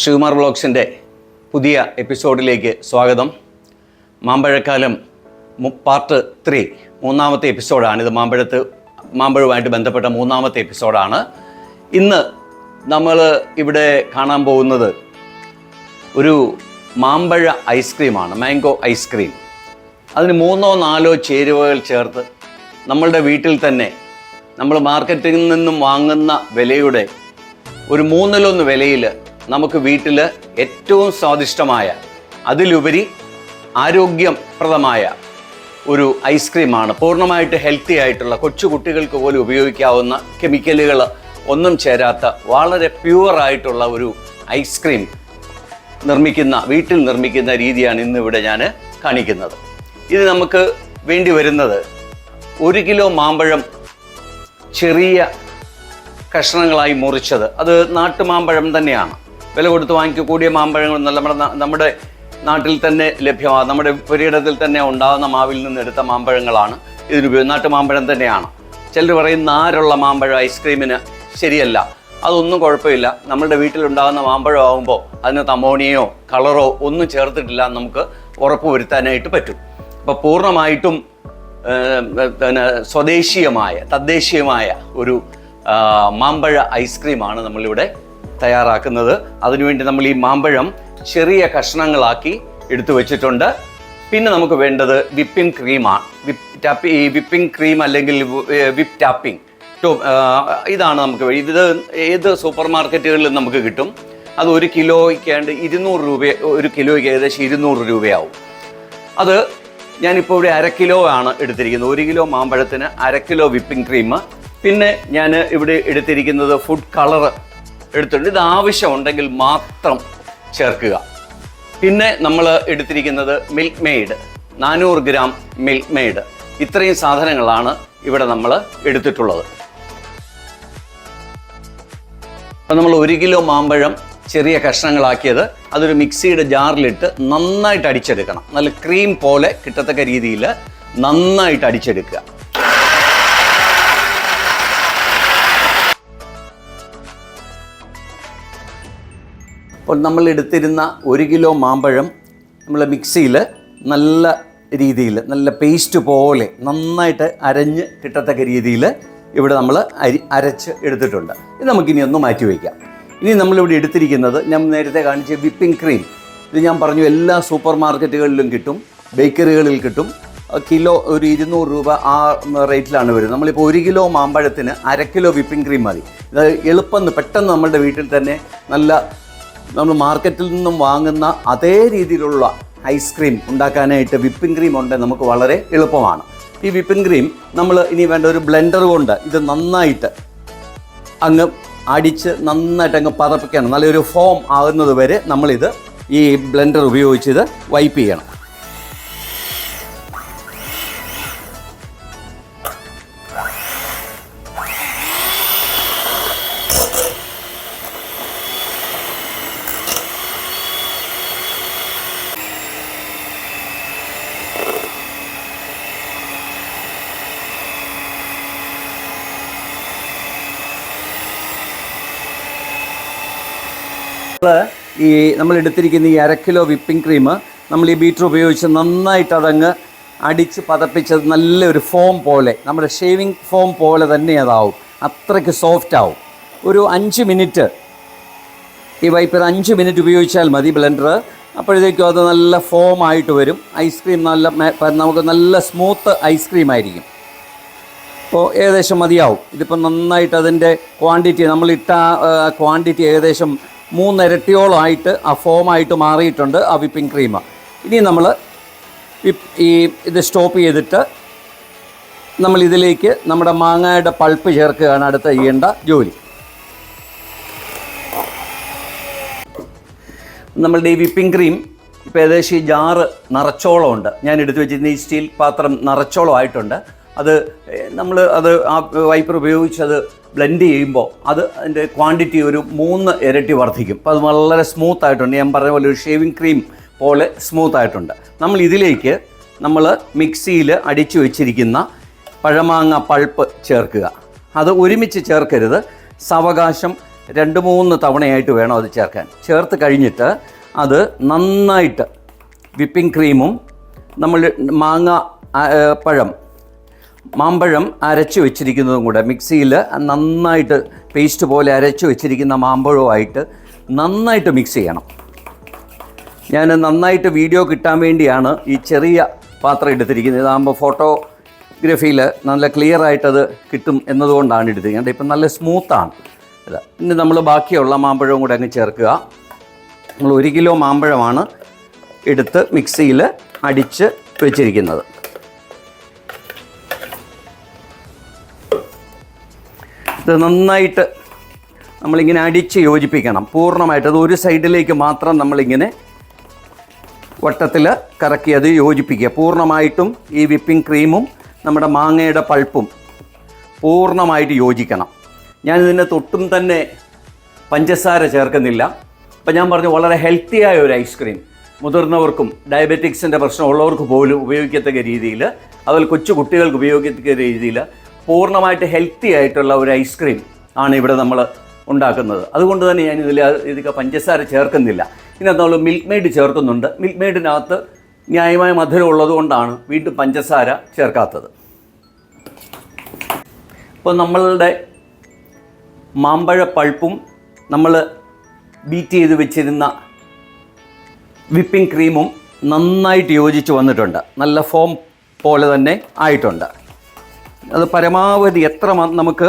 ശ്രീകുമാർ ബ്ലോഗ്സിന്റെ പുതിയ എപ്പിസോഡിലേക്ക് സ്വാഗതം. മാമ്പഴക്കാലം പാർട്ട് ത്രീ മൂന്നാമത്തെ എപ്പിസോഡാണ് ഇത്. മാമ്പഴത്ത് മാമ്പഴവുമായിട്ട് ബന്ധപ്പെട്ട മൂന്നാമത്തെ എപ്പിസോഡാണ്. ഇന്ന് നമ്മൾ ഇവിടെ കാണാൻ പോകുന്നത് ഒരു മാമ്പഴ ഐസ്ക്രീമാണ് മാംഗോ ഐസ്ക്രീം അതിന് മൂന്നോ നാലോ ചേരുവകൾ ചേർത്ത് നമ്മളുടെ വീട്ടിൽ തന്നെ നമ്മൾ മാർക്കറ്റിൽ നിന്നും വാങ്ങുന്ന വിലയുടെ ഒരു മൂന്നിലൊന്ന് വിലയിൽ നമുക്ക് വീട്ടിൽ ഏറ്റവും സ്വാദിഷ്ടമായ അതിലുപരി ആരോഗ്യപ്രദമായ ഒരു ഐസ്ക്രീമാണ്. പൂർണമായിട്ട് ഹെൽത്തി ആയിട്ടുള്ള കൊച്ചു കുട്ടികൾക്ക് പോലും ഉപയോഗിക്കാവുന്ന കെമിക്കലുകൾ ഒന്നും ചേരാത്ത വളരെ പ്യുവറായിട്ടുള്ള ഒരു ഐസ്ക്രീം നിർമ്മിക്കുന്ന വീട്ടിൽ നിർമ്മിക്കുന്ന രീതിയാണ് ഇന്നിവിടെ ഞാൻ കാണിക്കുന്നത്. ഇത് നമുക്ക് വേണ്ടി വരുന്നത് ഒരു കിലോ മാമ്പഴം ചെറിയ കഷ്ണങ്ങളായി മുറിച്ചത്. അത് നാട്ടുമാമ്പഴം തന്നെയാണ്. വില കൊടുത്ത് കൂടിയ മാമ്പഴങ്ങളൊന്നും നമ്മുടെ നമ്മുടെ നാട്ടിൽ തന്നെ ലഭ്യമാണ് നമ്മുടെ പുരയിടത്തിൽ തന്നെ ഉണ്ടാകുന്ന മാവിൽ നിന്ന് എടുത്ത മാമ്പഴങ്ങളാണ്. ഇതിന് ഉപയോഗം നാട്ടുമാമ്പഴം തന്നെയാണ്. ചിലർ പറയും നാരുള്ള മാമ്പഴം ഐസ്ക്രീമിന് ശരിയല്ല. അതൊന്നും കുഴപ്പമില്ല. നമ്മുടെ വീട്ടിലുണ്ടാകുന്ന മാമ്പഴം ആകുമ്പോൾ അതിനകത്ത് തമോണിയോ കളറോ ഒന്നും ചേർത്തിട്ടില്ല നമുക്ക് ഉറപ്പ് വരുത്താനായിട്ട് പറ്റും. അപ്പോൾ പൂർണമായിട്ടും പിന്നെ സ്വദേശീയമായ തദ്ദേശീയമായ ഒരു മാമ്പഴ ഐസ്ക്രീമാണ് നമ്മളിവിടെ തയ്യാറാക്കുന്നത്. അതിനുവേണ്ടി നമ്മൾ ഈ മാമ്പഴം ചെറിയ കഷ്ണങ്ങളാക്കി എടുത്തു വെച്ചിട്ടുണ്ട്. പിന്നെ നമുക്ക് വേണ്ടത് വിപ്പിംഗ് ക്രീമാണ് വിപ്പ് ടാപ്പി ഈ വിപ്പിംഗ് ക്രീം അല്ലെങ്കിൽ വിപ്പ് ടാപ്പിംഗ്. ടോ ഇതാണ് നമുക്ക് ഇത് ഏത് സൂപ്പർ മാർക്കറ്റുകളിലും നമുക്ക് കിട്ടും. അത് ഒരു കിലോയ്ക്കാണ്ട് ഇരുന്നൂറ് രൂപ ഒരു കിലോയ്ക്ക് ഏകദേശം ഇരുന്നൂറ് രൂപയാവും. അത് ഞാനിപ്പോൾ ഇവിടെ അര കിലോ ആണ് എടുത്തിരിക്കുന്നത്. ഒരു കിലോ മാമ്പഴത്തിന് അര കിലോ വിപ്പിംഗ് ക്രീം. പിന്നെ ഞാൻ ഇവിടെ എടുത്തിരിക്കുന്നത് ഫുഡ് കളർ എടുത്തിട്ടുണ്ട്. ഇത് ആവശ്യമുണ്ടെങ്കിൽ മാത്രം ചേർക്കുക. പിന്നെ നമ്മൾ എടുത്തിരിക്കുന്നത് മിൽക്ക് മെയ്ഡ് നാനൂറ് ഗ്രാം മിൽക്ക് മെയ്ഡ് ഇത്രയും സാധനങ്ങളാണ് ഇവിടെ നമ്മൾ എടുത്തിട്ടുള്ളത്. അപ്പം നമ്മൾ ഒരു കിലോ മാമ്പഴം ചെറിയ കഷ്ണങ്ങളാക്കിയത് അതൊരു മിക്സിയുടെ ജാറിലിട്ട് നന്നായിട്ട് അടിച്ചെടുക്കണം. നല്ല ക്രീം പോലെ കിട്ടത്തക്ക രീതിയിൽ നന്നായിട്ട് അടിച്ചെടുക്കുക. അപ്പോൾ നമ്മൾ എടുത്തിരുന്ന ഒരു കിലോ മാമ്പഴം നമ്മൾ മിക്സിയിൽ നല്ല രീതിയിൽ നല്ല പേസ്റ്റ് പോലെ നന്നായിട്ട് അരഞ്ഞ് കിട്ടത്തക്ക രീതിയിൽ ഇവിടെ നമ്മൾ അരി അരച്ച് എടുത്തിട്ടുണ്ട്. ഇത് നമുക്കിനി ഒന്ന് മാറ്റി വയ്ക്കാം. ഇനി നമ്മളിവിടെ എടുത്തിരിക്കുന്നത് ഞാൻ നേരത്തെ കാണിച്ച വിപ്പിംഗ് ക്രീം. ഇത് ഞാൻ പറഞ്ഞു എല്ലാ സൂപ്പർ മാർക്കറ്റുകളിലും കിട്ടും ബേക്കറികളിൽ കിട്ടും. കിലോ ഒരു ഇരുന്നൂറ് രൂപ ആ റേറ്റിലാണ് വരുന്നത്. നമ്മളിപ്പോൾ ഒരു കിലോ മാമ്പഴത്തിന് അര കിലോ വിപ്പിംഗ് ക്രീം മതി. ഇത് എളുപ്പം പെട്ടെന്ന് നമ്മുടെ വീട്ടിൽ തന്നെ നല്ല നമ്മൾ മാർക്കറ്റിൽ നിന്നും വാങ്ങുന്ന അതേ രീതിയിലുള്ള ഐസ്ക്രീം ഉണ്ടാക്കാനായിട്ട് വിപ്പിംഗ് ക്രീം ഉണ്ട് നമുക്ക് വളരെ എളുപ്പമാണ്. ഈ വിപ്പിംഗ് ക്രീം നമ്മൾ ഇനി വേണ്ട ഒരു ബ്ലെൻഡർ കൊണ്ട് ഇത് നന്നായിട്ട് അങ്ങ് അടിച്ച് നന്നായിട്ട് അങ്ങ് പതപ്പിക്കണം. നല്ലൊരു ഫോം ആകുന്നത് വരെ നമ്മളിത് ഈ ബ്ലെൻഡർ ഉപയോഗിച്ച് ഇത് വൈപ്പ് ചെയ്യണം. ഈ നമ്മൾ എടുത്തിരിക്കുന്ന ഈ അരക്കിലോ കിലോ വിപ്പിംഗ് ക്രീം നമ്മൾ ഈ ബീറ്റർ ഉപയോഗിച്ച് നന്നായിട്ട് അതങ്ങ് അടിച്ച് പതപ്പിച്ചത് നല്ലൊരു ഫോം പോലെ നമ്മുടെ ഷേവിങ് ഫോം പോലെ തന്നെ അതാവും. അത്രയ്ക്ക് സോഫ്റ്റ് ആവും. ഒരു അഞ്ച് മിനിറ്റ്. ഈ വൈപ്പർ അഞ്ച് മിനിറ്റ് ഉപയോഗിച്ചാൽ മതി ബ്ലെൻഡർ അപ്പോഴത്തേക്കും അത് നല്ല ഫോം ആയിട്ട് വരും. ഐസ്ക്രീം നല്ല നമുക്ക് നല്ല സ്മൂത്ത് ഐസ്ക്രീം ആയിരിക്കും. അപ്പോൾ ഏകദേശം മതിയാവും. ഇതിപ്പോൾ നന്നായിട്ട് അതിന്റെ ക്വാണ്ടിറ്റി നമ്മളിട്ട ക്വാണ്ടിറ്റി ഏകദേശം മൂന്നിരട്ടിയോളം ആയിട്ട് ആ ഫോമായിട്ട് മാറിയിട്ടുണ്ട് ആ വിപ്പിംഗ് ക്രീം ഇനി നമ്മൾ ഈ ഇത് സ്റ്റോപ്പ് ചെയ്തിട്ട് നമ്മൾ ഇതിലേക്ക് നമ്മുടെ മാങ്ങയുടെ പൾപ്പ് ചേർക്കുകയാണ് അടുത്ത ചെയ്യേണ്ട ജോലി. നമ്മളുടെ ഈ വിപ്പിംഗ് ക്രീം ഇപ്പോൾ ഏകദേശം ഈ ജാറ് നിറച്ചോളം ഉണ്ട് ഞാൻ എടുത്തു വെച്ചിരുന്ന ഈ സ്റ്റീൽ പാത്രം നിറച്ചോളം ആയിട്ടുണ്ട് അത് നമ്മൾ അത് ആ വൈപ്പർ ഉപയോഗിച്ച് അത് ബ്ലെൻഡ് ചെയ്യുമ്പോൾ അത് അതിന്റെ ക്വാണ്ടിറ്റി ഒരു മൂന്ന് ഇരട്ടി വർദ്ധിക്കും. അപ്പോൾ അത് വളരെ സ്മൂത്ത് ആയിട്ടുണ്ട്. ഞാൻ പറഞ്ഞ പോലെ ഒരു ഷേവിംഗ് ക്രീം പോലെ സ്മൂത്ത് ആയിട്ടുണ്ട്. നമ്മൾ ഇതിലേക്ക് നമ്മൾ മിക്സിയിൽ അടിച്ചു വെച്ചിരിക്കുന്ന പഴമാങ്ങ പൾപ്പ് ചേർക്കുക. അത് ഒരുമിച്ച് ചേർക്കരുത്. സാവകാശം രണ്ട് മൂന്ന് തവണയായിട്ട് വേണം അത് ചേർക്കാൻ. ചേർത്ത് കഴിഞ്ഞിട്ട് അത് നന്നായിട്ട് വിപ്പിംഗ് ക്രീമും നമ്മൾ മാങ്ങ പഴം മാമ്പഴം അരച്ച് വെച്ചിരിക്കുന്നതും കൂടെ. മിക്സിയിൽ നന്നായിട്ട് പേസ്റ്റ് പോലെ അരച്ച് വെച്ചിരിക്കുന്ന മാമ്പഴവുമായിട്ട് നന്നായിട്ട് മിക്സ് ചെയ്യണം. ഞാൻ നന്നായിട്ട് വീഡിയോ കിട്ടാൻ വേണ്ടിയാണ് ഈ ചെറിയ പാത്രം എടുത്തിരിക്കുന്നത്. ഇതാകുമ്പോൾ ഫോട്ടോഗ്രഫിയിൽ നല്ല ക്ലിയർ ആയിട്ടത് കിട്ടും എന്നതുകൊണ്ടാണ് എടുത്തിരിക്കുന്നത്. ഇപ്പം നല്ല സ്മൂത്താണ് ഇത് ഇനി നമ്മൾ ബാക്കിയുള്ള മാമ്പഴവും കൂടെ അങ്ങ് ചേർക്കുക. നമ്മൾ ഒരു കിലോ മാമ്പഴമാണ് എടുത്ത് മിക്സിയിൽ അടിച്ച് വെച്ചിരിക്കുന്നത്. ഇത് നന്നായിട്ട് നമ്മളിങ്ങനെ അടിച്ച് യോജിപ്പിക്കണം. പൂർണമായിട്ട് അത് ഒരു സൈഡിലേക്ക് മാത്രം നമ്മളിങ്ങനെ വട്ടത്തിൽ കറക്കി അത് യോജിപ്പിക്കുക. പൂർണമായിട്ടും ഈ വിപ്പിംഗ് ക്രീമും നമ്മുടെ മാങ്ങയുടെ പൾപ്പും പൂർണമായിട്ട് യോജിക്കണം. ഞാനിതിന്റെ തൊട്ടും തന്നെ പഞ്ചസാര ചേർക്കുന്നില്ല. അപ്പം ഞാൻ പറഞ്ഞു വളരെ ഹെൽത്തിയായ ഒരു ഐസ്ക്രീം മുതിർന്നവർക്കും ഡയബറ്റിക്സിന്റെ പ്രശ്നമുള്ളവർക്ക് പോലും ഉപയോഗിക്കത്തക്ക രീതിയിൽ അതുപോലെ കൊച്ചു കുട്ടികൾക്ക് ഉപയോഗിക്കത്തക്ക രീതിയിൽ പൂർണമായിട്ട് ഹെൽത്തി ആയിട്ടുള്ള ഒരു ഐസ്ക്രീം ആണ് ഇവിടെ നമ്മൾ ഉണ്ടാക്കുന്നത്. അതുകൊണ്ട് തന്നെ ഞാൻ ഇതിൽ ഇതൊക്കെ പഞ്ചസാര ചേർക്കുന്നില്ല. ഇതിനകത്ത് നമ്മൾ മിൽക്ക് മെയ്ഡ് ചേർക്കുന്നുണ്ട്. മിൽക്ക് മെയ്ഡിനകത്ത് ന്യായമായ മധുരം ഉള്ളത് കൊണ്ടാണ് വീണ്ടും പഞ്ചസാര ചേർക്കാത്തത്. ഇപ്പോൾ നമ്മളുടെ മാമ്പഴ പൾപ്പും നമ്മൾ ബീറ്റ് ചെയ്ത് വെച്ചിരുന്ന വിപ്പിംഗ് ക്രീമും നന്നായിട്ട് യോജിച്ച് വന്നിട്ടുണ്ട്. നല്ല ഫോം പോലെ തന്നെ ആയിട്ടുണ്ട്. അത് പരമാവധി എത്ര നമുക്ക്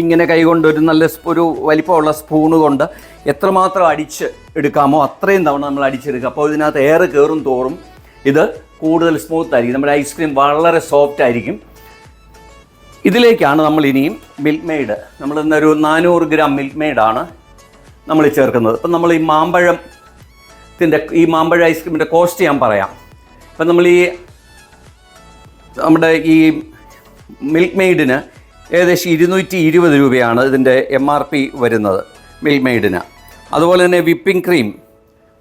ഇങ്ങനെ കൈകൊണ്ട് ഒരു നല്ല ഒരു വലിപ്പമുള്ള സ്പൂണ് കൊണ്ട് എത്രമാത്രം അടിച്ച് എടുക്കാമോ അത്രയും തവണ നമ്മൾ അടിച്ചെടുക്കുക. അപ്പോൾ ഇതിനകത്ത് എയർ കയറും തോറും ഇത് കൂടുതൽ സ്മൂത്ത് ആയിരിക്കും. നമ്മുടെ ഐസ്ക്രീം വളരെ സോഫ്റ്റ് ആയിരിക്കും. ഇതിലേക്കാണ് നമ്മൾ ഇനിയും മിൽക്ക് മെയ്ഡ് നമ്മൾ ഇന്നൊരു നാനൂറ് ഗ്രാം മിൽക്ക് മെയ്ഡാണ് നമ്മൾ ചേർക്കുന്നത്. ഇപ്പം നമ്മൾ ഈ മാമ്പഴത്തിന്റെ ഈ മാമ്പഴ ഐസ്ക്രീമിന്റെ കോസ്റ്റ് ഞാൻ പറയാം. ഇപ്പം നമ്മൾ ഈ നമ്മുടെ ഈ മിൽക്ക് മെയ്ഡിന് ഏകദേശം ഇരുന്നൂറ്റി ഇരുപത് രൂപയാണ് ഇതിന്റെ എം ആർ പി വരുന്നത് മിൽക്ക് മെയ്ഡിന്. അതുപോലെ തന്നെ വിപ്പിംഗ് ക്രീം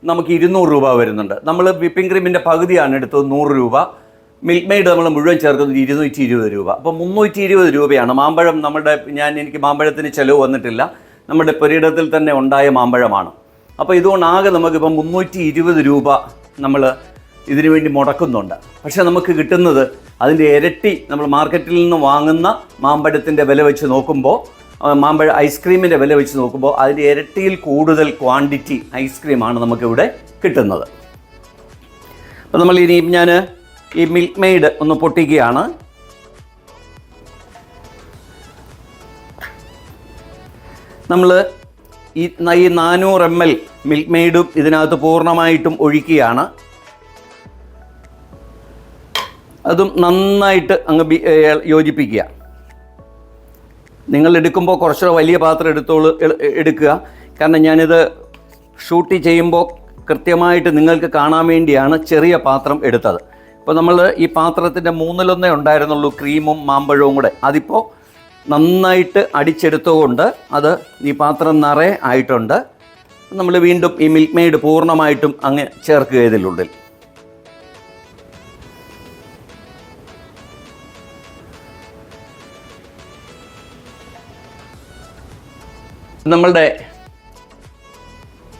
നമുക്ക് ഇരുന്നൂറ് രൂപ വരുന്നുണ്ട്. നമ്മൾ വിപ്പിംഗ് ക്രീമിന്റെ പകുതിയാണ് എടുത്തത് നൂറ് രൂപ. മിൽക്ക് മെയ്ഡ് നമ്മൾ മുഴുവൻ ചേർക്കുന്നത് ഇരുന്നൂറ്റി ഇരുപത് രൂപ. അപ്പോൾ മുന്നൂറ്റി ഇരുപത് രൂപയാണ്. മാമ്പഴം നമ്മുടെ ഞാൻ എനിക്ക് മാമ്പഴത്തിന് ചിലവ് വന്നിട്ടില്ല. നമ്മുടെ പുരയിടത്തിൽ തന്നെ ഉണ്ടായ മാമ്പഴമാണ്. അപ്പോൾ ഇതുകൊണ്ട് ആകെ നമുക്കിപ്പോൾ മുന്നൂറ്റി ഇരുപത് രൂപ നമ്മൾ ഇതിനു വേണ്ടി മുടക്കുന്നുണ്ട്. പക്ഷേ നമുക്ക് കിട്ടുന്നത് അതിന്റെ ഇരട്ടി നമ്മൾ മാർക്കറ്റിൽ നിന്ന് വാങ്ങുന്ന മാമ്പഴത്തിന്റെ വില വെച്ച് നോക്കുമ്പോൾ മാമ്പഴ ഐസ്ക്രീമിന്റെ വില വെച്ച് നോക്കുമ്പോൾ അതിന്റെ ഇരട്ടിയിൽ കൂടുതൽ ക്വാണ്ടിറ്റി ഐസ്ക്രീമാണ് നമുക്കിവിടെ കിട്ടുന്നത്. അപ്പോൾ നമ്മൾ ഇനി ഞാൻ ഈ മിൽക്ക് മെയ്ഡ് ഒന്ന് പൊട്ടിക്കുകയാണ്. നമ്മൾ ഈ നാനൂറ് എം എൽ മിൽക്ക് മെയ്ഡും ഇതിനകത്ത് പൂർണമായിട്ടും ഒഴിക്കുകയാണ്. അതും നന്നായിട്ട് അങ്ങ് യോജിപ്പിക്കുക. നിങ്ങൾ എടുക്കുമ്പോൾ കുറച്ചുകൂടെ വലിയ പാത്രം എടുത്തോളൂ എടുക്കുക. കാരണം ഞാനിത് ഷൂട്ട് ചെയ്യുമ്പോൾ കൃത്യമായിട്ട് നിങ്ങൾക്ക് കാണാൻ വേണ്ടിയാണ് ചെറിയ പാത്രം എടുത്തത്. ഇപ്പോൾ നമ്മൾ ഈ പാത്രത്തിന്റെ മൂന്നിലൊന്നേ ഉണ്ടായിരുന്നുള്ളൂ ക്രീമും മാമ്പഴവും കൂടെ. അതിപ്പോൾ നന്നായിട്ട് അടിച്ചെടുത്തുകൊണ്ട് അത് ഈ പാത്രം നിറയെ ആയിട്ടുണ്ട്. നമ്മൾ വീണ്ടും ഈ മിൽക്ക് മെയ്ഡ് പൂർണമായിട്ടും അങ്ങ് ചേർക്കുക ഇതിനുള്ളിൽ നമ്മളുടെ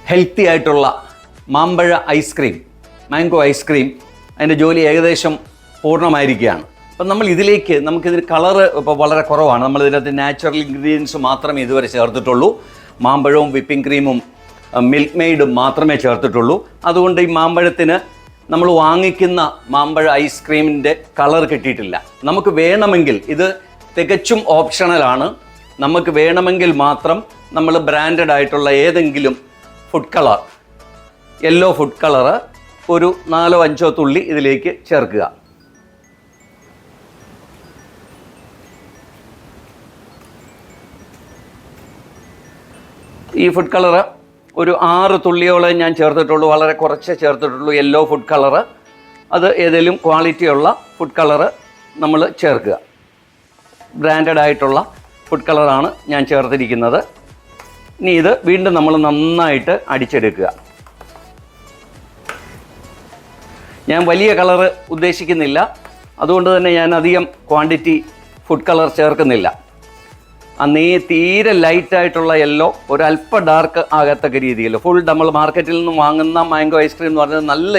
ഹെൽത്തി ആയിട്ടുള്ള മാമ്പഴ ഐസ്ക്രീം മാംഗോ ഐസ്ക്രീം അതിന്റെ ജോലി ഏകദേശം പൂർണമായിരിക്കുകയാണ്. അപ്പം നമ്മൾ ഇതിലേക്ക് നമുക്കിതിന് കളറ് ഇപ്പോൾ വളരെ കുറവാണ്. നമ്മൾ ഇതിനകത്ത് നാച്ചുറൽ ഇൻഗ്രീഡിയൻസ് മാത്രമേ ഇതുവരെ ചേർത്തിട്ടുള്ളൂ. മാമ്പഴവും വിപ്പിംഗ് ക്രീമും മിൽക്ക് മെയ്ഡും മാത്രമേ ചേർത്തിട്ടുള്ളൂ. അതുകൊണ്ട് ഈ മാമ്പഴത്തിന് നമ്മൾ വാങ്ങിക്കുന്ന മാമ്പഴ ഐസ്ക്രീമിന്റെ കളർ കിട്ടിയിട്ടില്ല. നമുക്ക് വേണമെങ്കിൽ ഇത് തികച്ചും ഓപ്ഷണലാണ് നമുക്ക് വേണമെങ്കിൽ മാത്രം നമ്മൾ ബ്രാൻഡഡ് ആയിട്ടുള്ള ഏതെങ്കിലും food colour yellow food colour ഒരു നാലോ അഞ്ചോ തുള്ളി ഇതിലേക്ക് ചേർക്കുക. ഈ ഫുഡ് കളറ് ഒരു ആറ് തുള്ളിയോളം ഞാൻ ചേർത്തിട്ടുള്ളൂ വളരെ കുറച്ചേ ചേർത്തിട്ടുള്ളൂ യെല്ലോ ഫുഡ് കളറ് അത് ഏതെങ്കിലും ക്വാളിറ്റിയുള്ള ഫുഡ് കളറ് നമ്മൾ ചേർക്കുക. ബ്രാൻഡഡ് ആയിട്ടുള്ള ഫുഡ് കളറാണ് ഞാൻ ചേർത്തിരിക്കുന്നത്. ഇനി ഇത് വീണ്ടും നമ്മൾ നന്നായിട്ട് അടിച്ചെടുക്കുക. ഞാൻ വലിയ കളറ് ഉദ്ദേശിക്കുന്നില്ല. അതുകൊണ്ട് തന്നെ ഞാൻ അധികം ക്വാണ്ടിറ്റി ഫുഡ് കളർ ചേർക്കുന്നില്ല. ആ നീ തീരെ ലൈറ്റായിട്ടുള്ള യെല്ലോ ഒരല്പ ഡാർക്ക് ആകത്തക്ക രീതിയിൽ. ഫുൾ നമ്മൾ മാർക്കറ്റിൽ നിന്ന് വാങ്ങുന്ന മാംഗോ ഐസ്ക്രീം എന്ന് പറഞ്ഞാൽ നല്ല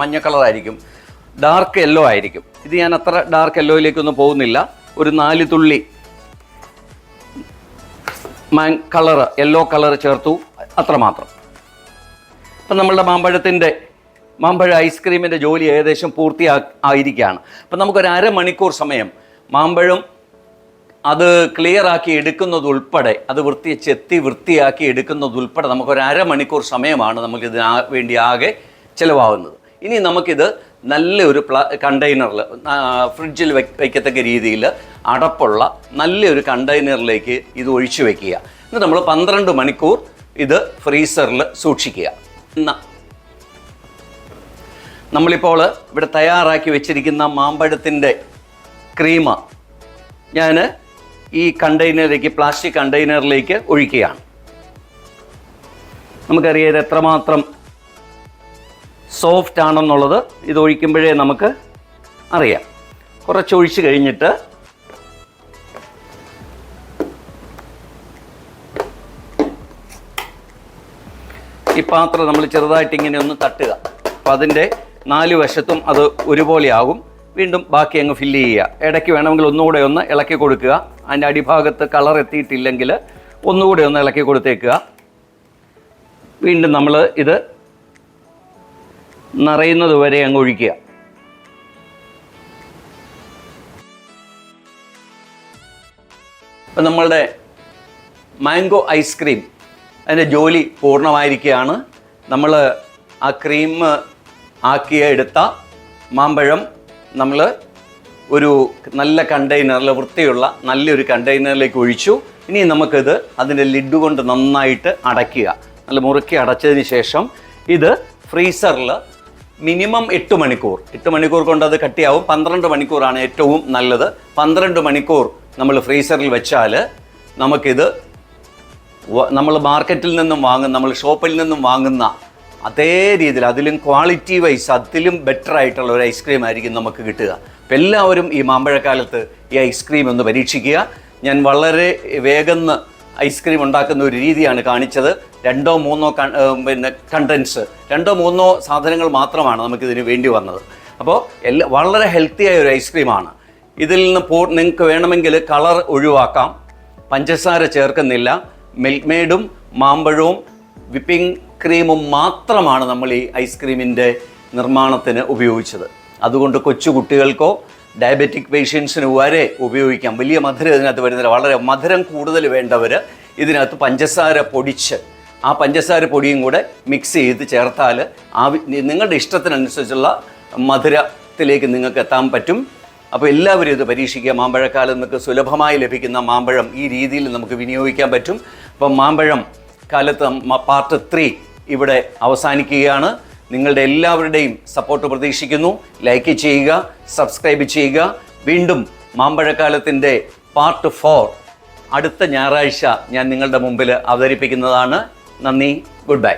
മഞ്ഞ കളറായിരിക്കും ഡാർക്ക് യെല്ലോ ആയിരിക്കും. ഇത് ഞാൻ അത്ര ഡാർക്ക് യെല്ലോയിലേക്കൊന്നും പോകുന്നില്ല. ഒരു നാല് തുള്ളി കളറ് യെല്ലോ കളർ ചേർത്തു അത്രമാത്രം അപ്പം നമ്മളുടെ മാമ്പഴത്തിന്റെ മാമ്പഴ ഐസ്ക്രീമിന്റെ ജോലി ഏകദേശം പൂർത്തിയാ ആയിരിക്കുകയാണ്. അപ്പം നമുക്കൊരു അരമണിക്കൂർ സമയം മാമ്പഴം അത് ക്ലിയർ ആക്കി എടുക്കുന്നതുൾപ്പെടെ അത് വൃത്തി ചെത്തി വൃത്തിയാക്കി എടുക്കുന്നതുൾപ്പെടെ നമുക്കൊരു അരമണിക്കൂർ സമയമാണ് നമുക്കിതിനാ വേണ്ടി ആകെ ചിലവാകുന്നത്. ഇനി നമുക്കിത് നല്ലൊരു പ്ല കണ്ടെയ്നറിൽ ഫ്രിഡ്ജിൽ വയ്ക്കത്തക്ക രീതിയിൽ അടപ്പുള്ള നല്ലൊരു കണ്ടെയ്നറിലേക്ക് ഇത് ഒഴിച്ചു വെക്കുക. എന്നിട്ട് നമ്മൾ പന്ത്രണ്ട് മണിക്കൂർ ഇത് ഫ്രീസറിൽ സൂക്ഷിക്കുക. നമ്മളിപ്പോൾ ഇവിടെ തയ്യാറാക്കി വെച്ചിരിക്കുന്ന മാമ്പഴത്തിന്റെ ക്രീമ ഞാൻ ഈ കണ്ടെയ്നറിലേക്ക് പ്ലാസ്റ്റിക് കണ്ടെയ്നറിലേക്ക് ഒഴിക്കുകയാണ്. നമുക്കറിയാം ഇത് എത്രമാത്രം സോഫ്റ്റ് ആണെന്നുള്ളത് ഇത് ഒഴിക്കുമ്പോഴേ നമുക്ക് അറിയാം. കുറച്ച് ഒഴിച്ച് കഴിഞ്ഞിട്ട് ഈ പാത്രം നമ്മൾ ചെറുതായിട്ട് ഇങ്ങനെ ഒന്ന് തട്ടുക. അപ്പം അതിന്റെ നാല് വശത്തും അത് ഒരുപോലെ ആകും. വീണ്ടും ബാക്കി അങ്ങ് ഫില്ല് ചെയ്യുക. ഇടയ്ക്ക് വേണമെങ്കിൽ ഒന്നുകൂടെ ഒന്ന് ഇളക്കി കൊടുക്കുക. അതിന്റെ അടിഭാഗത്ത് കളർ എത്തിയിട്ടില്ലെങ്കിൽ ഒന്നുകൂടെ ഒന്ന് ഇളക്കി കൊടുത്തേക്കുക. വീണ്ടും നമ്മൾ ഇത് നിറയുന്നത് വരെ അങ്ങ് ഒഴിക്കുക. ഇപ്പം നമ്മളുടെ മാംഗോ ഐസ്ക്രീം അതിന്റെ ജോലി പൂർണമായിരിക്കുകയാണ്. നമ്മൾ ആ ക്രീം ആക്കിയ എടുത്ത മാമ്പഴം നമ്മൾ ഒരു നല്ല കണ്ടെയ്നറിൽ വൃത്തിയുള്ള നല്ലൊരു കണ്ടെയ്നറിലേക്ക് ഒഴിച്ചു. ഇനി നമുക്കിത് അതിന്റെ ലിഡ് കൊണ്ട് നന്നായിട്ട് അടയ്ക്കുക. നല്ല മുറുക്കി അടച്ചതിന് ശേഷം ഇത് ഫ്രീസറിൽ മിനിമം എട്ട് മണിക്കൂർ. എട്ട് മണിക്കൂർ കൊണ്ട് അത് കട്ടിയാവും. പന്ത്രണ്ട് മണിക്കൂറാണ് ഏറ്റവും നല്ലത്. പന്ത്രണ്ട് മണിക്കൂർ നമ്മൾ ഫ്രീസറിൽ വെച്ചാൽ നമുക്കിത് നമ്മൾ മാർക്കറ്റിൽ നിന്നും വാങ്ങുന്ന നമ്മൾ ഷോപ്പിൽ നിന്നും വാങ്ങുന്ന അതേ രീതിയിൽ അതിലും ക്വാളിറ്റി വൈസ് അതിലും ബെറ്റർ ആയിട്ടുള്ള ഒരു ഐസ്ക്രീം ആയിരിക്കും നമുക്ക് കിട്ടുക. അപ്പം എല്ലാവരും ഈ മാമ്പഴക്കാലത്ത് ഈ ഐസ്ക്രീം ഒന്ന് പരീക്ഷിക്കുക. ഞാൻ വളരെ വേഗം ഐസ്ക്രീം ഉണ്ടാക്കുന്ന ഒരു രീതിയാണ് കാണിച്ചത്. രണ്ടോ മൂന്നോ പിന്നെ കണ്ടൻസ് രണ്ടോ മൂന്നോ സാധനങ്ങൾ മാത്രമാണ് നമുക്കിതിന് വേണ്ടി വന്നത്. അപ്പോൾ എല്ലാ വളരെ ഹെൽത്തിയായ ഒരു ഐസ്ക്രീമാണ് ഇതിൽ നിന്ന് പൂ നിങ്ങൾക്ക് വേണമെങ്കിൽ കളർ ഒഴിവാക്കാം. പഞ്ചസാര ചേർക്കുന്നില്ല. മിൽക്ക് മെയ്ഡും മാമ്പഴവും വിപ്പിംഗ് ക്രീമും മാത്രമാണ് നമ്മൾ ഈ ഐസ്ക്രീമിന്റെ നിർമ്മാണത്തിന് ഉപയോഗിച്ചത്. അതുകൊണ്ട് കൊച്ചു കുട്ടികൾക്കോ ഡയബറ്റിക് പേഷ്യൻസിന് വരെ ഉപയോഗിക്കാം. വലിയ മധുരം ഇതിനകത്ത് വരുന്നില്ല. വളരെ മധുരം കൂടുതൽ വേണ്ടവർ ഇതിനകത്ത് പഞ്ചസാര പൊടിച്ച് ആ പഞ്ചസാര പൊടിയും കൂടെ മിക്സ് ചെയ്ത് ചേർത്താൽ ആവി നിങ്ങളുടെ ഇഷ്ടത്തിനനുസരിച്ചുള്ള മധുരത്തിലേക്ക് നിങ്ങൾക്ക് എത്താൻ പറ്റും. അപ്പോൾ എല്ലാവരും ഇത് പരീക്ഷിക്കുക. മാമ്പഴക്കാലം നിങ്ങൾക്ക് സുലഭമായി ലഭിക്കുന്ന മാമ്പഴം ഈ രീതിയിൽ നമുക്ക് വിനിയോഗിക്കാൻ പറ്റും. അപ്പം മാമ്പഴം കാലത്ത് പാർട്ട് ത്രീ ഇവിടെ അവസാനിക്കുകയാണ്. നിങ്ങളുടെ എല്ലാവരുടെയും സപ്പോർട്ട് പ്രതീക്ഷിക്കുന്നു. ലൈക്ക് ചെയ്യുക സബ്സ്ക്രൈബ് ചെയ്യുക. വീണ്ടും മാമ്പഴക്കാലത്തിന്റെ പാർട്ട് ഫോർ അടുത്ത ഞായറാഴ്ച ഞാൻ നിങ്ങളുടെ മുമ്പിൽ അവതരിപ്പിക്കുന്നതാണ്. നന്ദി ഗുഡ് ബൈ